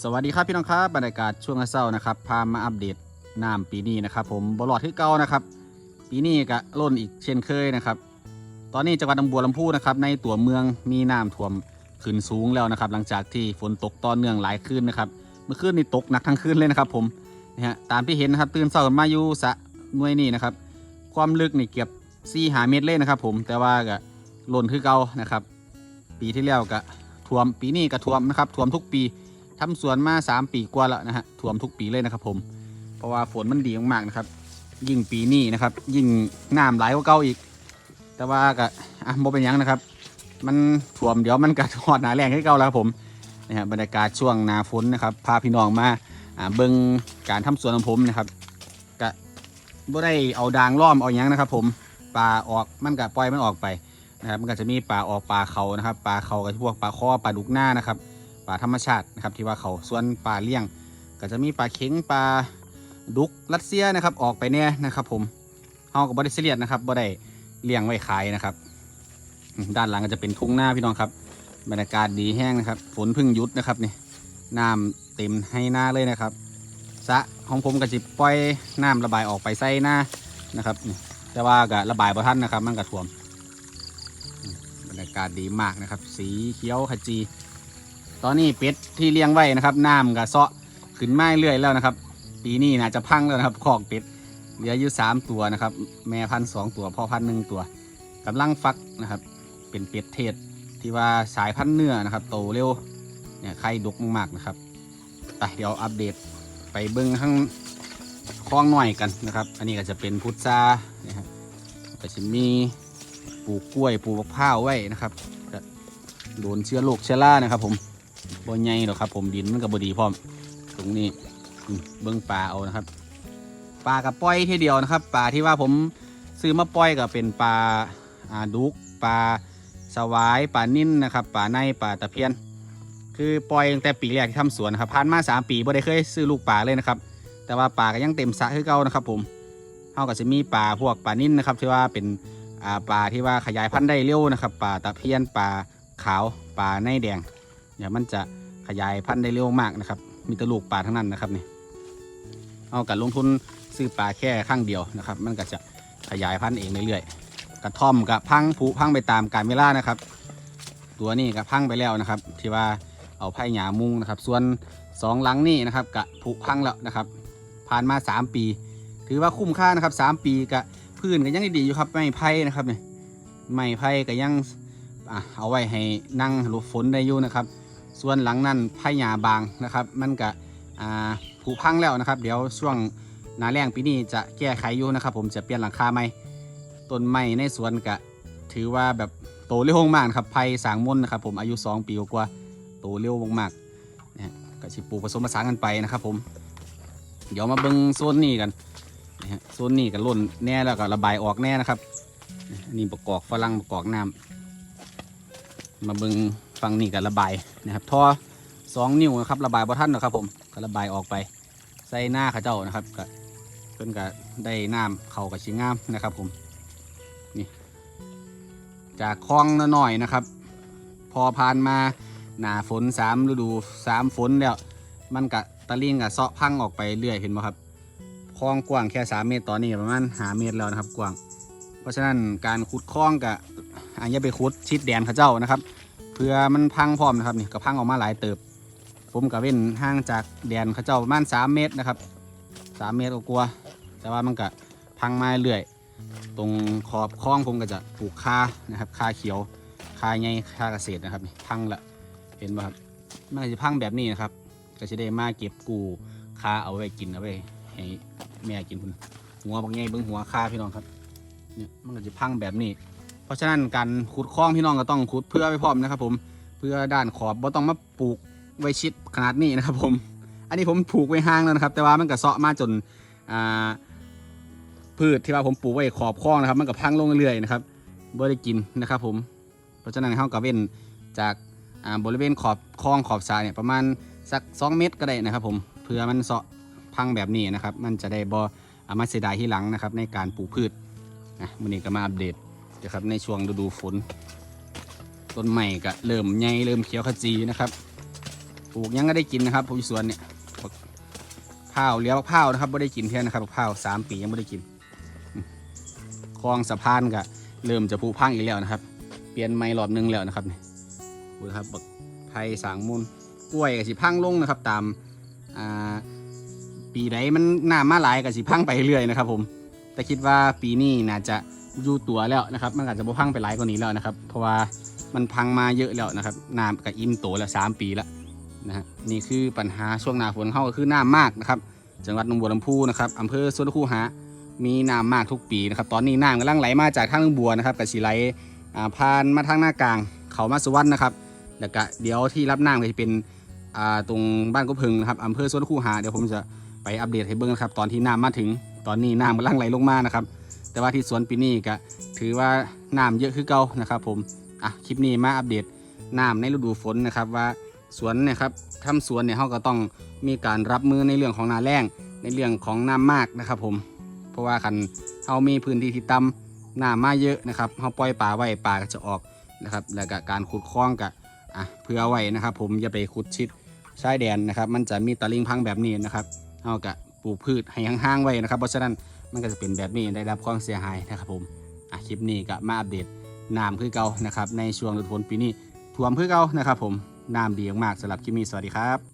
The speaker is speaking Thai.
สวัสดีครับพี่น้องครับบรรยากาศช่วงเช้านะครับพามาอัปเดตน้ำปีนี้นะครับ ผมบอลอดที่เก่านะครับ ปีนี้ก็ล้นอีกเช่นเคยนะครับ ตอนนี้จังหวัดหนองบัวลำพูนะครับในตัวเมืองมีน้ำท่วมขึ้นสูงแล้วนะครับ หลังจากที่ฝนตกต่อเนื่องหลายคืนนะครับ เมื่อคืนนี้ตกหนักทั้งคืนเลยนะครับ ผมนะฮะตามที่เห็นนะครับตื่นเช้ามาอยู่สะหน่วยนี่นะครับ ความลึกนี่เกือบสี่หาเมตรเลยนะครับ ผมแต่ว่าก็ล้นคือเก่านะครับ ปีที่แล้วก็ท่วมปีนี้ก็ท่วมนะครับท่วมทุกปี ทำสวนมา3ปีกว่าแล้วนะฮะท่วมทุกปีเลยนะครับ ผม เพราะว่าฝนมันดีมากๆนะครับ ยิ่งปีนี้นะครับ ยิ่งน้ำไหลกว่าเก่าอีก แต่ว่าก็อะโมเป็นยังนะครับ มันท่วมเดี๋ยวมันก็ทอดหนาแรงให้เก่าแล้วครับผมนะฮะบรรยากาศช่วงนาฝนนะครับ พาพี่น้องมาอ่าเบิ่งการทำสวนของผมนะครับก็บ่ได้เอาดางล้อมเอาหยังนะครับ ผมปลาออกมันก็ปล่อยมันออกไปนะครับมันก็จะมีปลาออกปลาเขานะครับปลาเขากับพวกปลาข้อปลาดุกหน้านะครับ ปลาธรรมชาตินะครับที่ว่าเขาส่วนปลาเลี้ยง ก็จะมีปลาเข็งปลาดุกรัสเซียนะครับออกไปเนี่ยนะครับ ผมเฮากับบริเซียดนะครับบ่ได้เลี้ยงไว้ขายนะครับ ด้านหลังก็จะเป็นทุ่งหน้าพี่น้องครับ บรรยากาศดีแห้งนะครับ ฝนเพึ่งยุดนะครับนี่น้ำเต็มให้หน้าเลยนะครับสะของผมก็จะปล่อยน้ำระบายออกไปใส่หน้านะครับแต่ว่าก็ระบายบ่ทันนะครับ มันก็ท่วม บรรยากาศดีมากนะครับ สีเขียวขจี ตอนนี้เป็ดที่เลี้ยงไว้นะครับน้ำกับเซาะขึ้นไม้เรื่อยแล้วนะครับ ปีนี้น่าจะพังแล้วนะครับคอกเป็ดเหลืออยู่สามตัวนะครับ แม่พันธุ์สองตัวพ่อพันธุ์หนึ่งตัวกำลังฟักนะครับ เป็นเป็ดเทศที่ว่าสายพันธุ์เนื้อนะครับโตเร็วเนี่ยไข่ดกมากๆนะครับไปเดี๋ยวอัปเดตไปเบิ้งข้างคลองหน่อยกันนะครับ อันนี้ก็จะเป็นพุทรานะครับก็จะมีปลูกกล้วยปลูกมะพร้าวไว้นะครับโดนเชื้อโรคเชื้อรานะครับผม บ่ใหญ่หรอกครับ ผมดินมันก็บ่ดีพร้อมตรงนี้เบิ้องปลาเอานะครับปลากับปล่อยทีเดียวนะครับปลาที่ว่าผมซื้อมาปล่อยก็เป็นปลาอาดุกปลาสวายปลานิ่นนะครับปลาในปลาตะเพียน คือปล่อยตั้งแต่ปีแรกที่ทำสวนนะครับผ่านมาสามปีบ่ได้เคยซื้อลูกปลาเลยนะครับ แต่ว่าปลาก็ยังเต็มสระคือเก่านะครับ ผมเฮาก็จะมีปลาพวกปลานิ่นนะครับ ที่ว่าเป็นปลาที่ว่าขยายพันธุ์ได้เร็วนะครับปลาตะเพียนปลาขาวปลาในแดง เนี่ยมันจะขยายพันธุ์ได้เร็วมากนะครับ มีแตลูกปลาทั้งนั้นนะครับนี่เอากัลงทุนซื้อปลาแค่ข้างเดียวนะครับ มันก็จะขยายพันธุ์เองเรื่อยๆกระท่อมกับพังผุพังไปตามกาลเวลานะครับ ตัวนี้กับพังไปแล้วนะครับ ที่ว่าเอาไผ่หยามุงนะครับ ส่วนสองหลังนี่นะครับกะผุพังแล้วนะครับ ผ่านมา 3 ปี ถือว่าคุ้มค่านะครับ 3 ปีกะพื้นก็ยังดีอยู่ครับไม่ไผ่นะครับเนี่ยไม่ไผ่ก็ยังเอาไว้ให้นั่งหลบฝนได้อยู่นะครับ ส่วนหลังนั้นไผ่หญ้าบางนะครับ มันก็ผุพังแล้วนะครับ เดี๋ยวช่วงหนาแรงปีนี้จะแก้ไขอยู่นะครับ ผมจะเปลี่ยนหลังคาใหม่ต้นไม้ในสวนก็ถือว่าแบบโตเร็วมากนครับไผ่สางม่นนะครับ ผมอายุ 2 ปีกว่าโตเร็วมากๆนะก็สิปลูกผสมผสานกันไปนะครับ ผม เดี๋ยวมาเบิ้งโซนนี้กันนะฮะโซนนี้ก็ล่นแน่แล้วก็ระบายออกแน่นะครับนี่ประกอบฝรั่งประกอบน้ำมาเบิ้ง ฟังนี่กับระบายนะครับท่อสองนิ้วนะครับระบายบ่ท่านนะครับ ผมก็ระบายออกไป ใส่หน้าข้าเจ้านะครับก็เพิ่นก็ได้น้ำเข้ากับชิงงามนะครับ ผมนี่จากคลองน้อยๆนะครับ พอผ่านมาหนาฝนสามฤดูสามฝนแล้วมันกะตะลิงกะเซาะพังออกไปเรื่อยเห็นไหมครับคลองกว้างแค่สามเมตรตอนนี้ประมาณหาเมตรแล้วนะครับกว้าง เพราะฉะนั้นการขุดคลองกะอันอย่าไปขุดชิดแดนเขาเจ้านะครับ เพื่อมันพังพร้อมนะครับนี่ก็พังออกมาหลายเติบ ผมกับเว้นห่างจากแดนเขาเจ้าประมาณ3เมตรนะครับ3เมตรกว่าๆแต่ว่ามันก็พังมาเรื่อยตรงขอบคลองผมก็จะปลูกคานะครับคาเขียวคาใหญ่คาเกษตรนะครับนี่พังละเห็นป่ะครับมันก็จะพังแบบนี้นะครับ ก็จะได้มาเก็บกูคาเอาไว้กินเอาไว้ให้แม่กินคุณหัวบางใหญ่เบิ้งหัวคาพี่น้องครับเนี่ยมันก็จะพังแบบนี้ เพราะฉะนั้นการขุดคลองพี่น้องก็ต้องขุดเพื่อไปพร้อมนะครับ ผมเพื่อด้านขอบบ่ต้องมาปลูกไว้ชิดขนาดนี้นะครับ ผม อันนี้ผมปลูกไว้ห่างแล้วนะครับ แต่ว่ามันก็เซาะมาจนอ่าพืชที่ว่าผมปลูกไว้ขอบคลองนะครับ มันก็พังลงเรื่อยๆนะครับบ่ได้กินนะครับ ผม เพราะฉะนั้นเขาก็เว้นจากอ่าบริเวณขอบคลองขอบสระเนี่ยประมาณสัก 2 เมตรก็ได้นะครับ ผมเพื่อมันเซาะพังแบบนี้นะครับ มันจะได้บ่เอมาเสียดายที่หลังนะครับ ในการปลูกพืชนะมื้อนี้ก็มาอัปเดต นะครับในช่วงฤดูฝนต้นใหม่ก็เริ่มใหญ่เริ่มเขียวขจีนะครับปลูกยังก็ได้กินนะครับผมสวนเนี่ยบักพร้าวเลี้ยวบักพร้าวนะครับไม่ได้กินเท่านะครับบักพร้าวสามปียังไม่ได้กินคลองสะพานก็เริ่มจะผุพังอีกแล้วนะครับ เปลี่ยนไม้รอบหนึงแล้วนะครับนี่ดูครับบักไผ่สางมูลกล้วยกับสิพังลงนะครับ ตามอ่าปีใดมันหน้ำมาหลายกับสิพังไปเรื่อยนะครับ ผม แต่คิดว่าปีนี้น่าจะ อยู่ตัวแล้วนะครับ มันอาจจะบ่พังไปหลายกว่านี้แล้วนะครับ เพราะว่ามันพังมาเยอะแล้วนะครับน้ำกับอิ่มโตแล้วสามปีแล้วนะฮะนี่คือปัญหาช่วงหน้าฝนเข้าก็คือน้ำมากนะครับ จังหวัดหนองบัวลำพูนะครับอำเภอสวนคูหามีน้ำมากทุกปีนะครับ ตอนนี้น้ำกำลังไหลมาจากทางหนองบัวนะครับกับสีไหลอ่าผ่านมาทางหน้ากลาง เขามาสุวรรณนะครับแล้วก็เดี๋ยวที่รับน้ำก็จะเป็นตรงบ้านกุพึงนะครับอำเภอสวนคูหาเดี๋ยวผมจะไปอัปเดตให้เบิ้งนะครับ ตอนที่น้ำมาถึงตอนนี้น้ำกำลังไหลลงมานะครับ แต่ว่าที่สวนปีนี้ก็ถือว่าน้ำเยอะคือเก่านะครับ ผมอะคลิปนี้มาอัปเดตน้ำในฤดูฝนนะครับว่าสวนนะครับทำสวนเนี่ยเขาก็ต้องมีการรับมือในเรื่องของนาแรงในเรื่องของน้ำมากนะครับ ผม เพราะว่าคันเขามีพื้นที่ที่ต่ำน้ำมาเยอะนะครับเขาปล่อยป่าไว้ป่าก็จะออกนะครับแล้วก็การขุดคลองก็อะเพื่อไว้นะครับ ผมอย่าไปขุดชิดชายแดนนะครับ มันจะมีตะลิงพังแบบนี้นะครับเขาก็ ปลูกพืชให้ห่างๆไว้นะครับเพราะฉะนั้นมันก็จะเป็นแบบนี้ได้รับความเสียหายนะครับผมอะคลิปนี้ก็มาอัปเดตน้ำคือเก่านะครับในช่วงฤดูฝนปีนี้ท่วมคือเก่านะครับผมน้ำดีมากสำหรับคลิปนี้สวัสดีครับ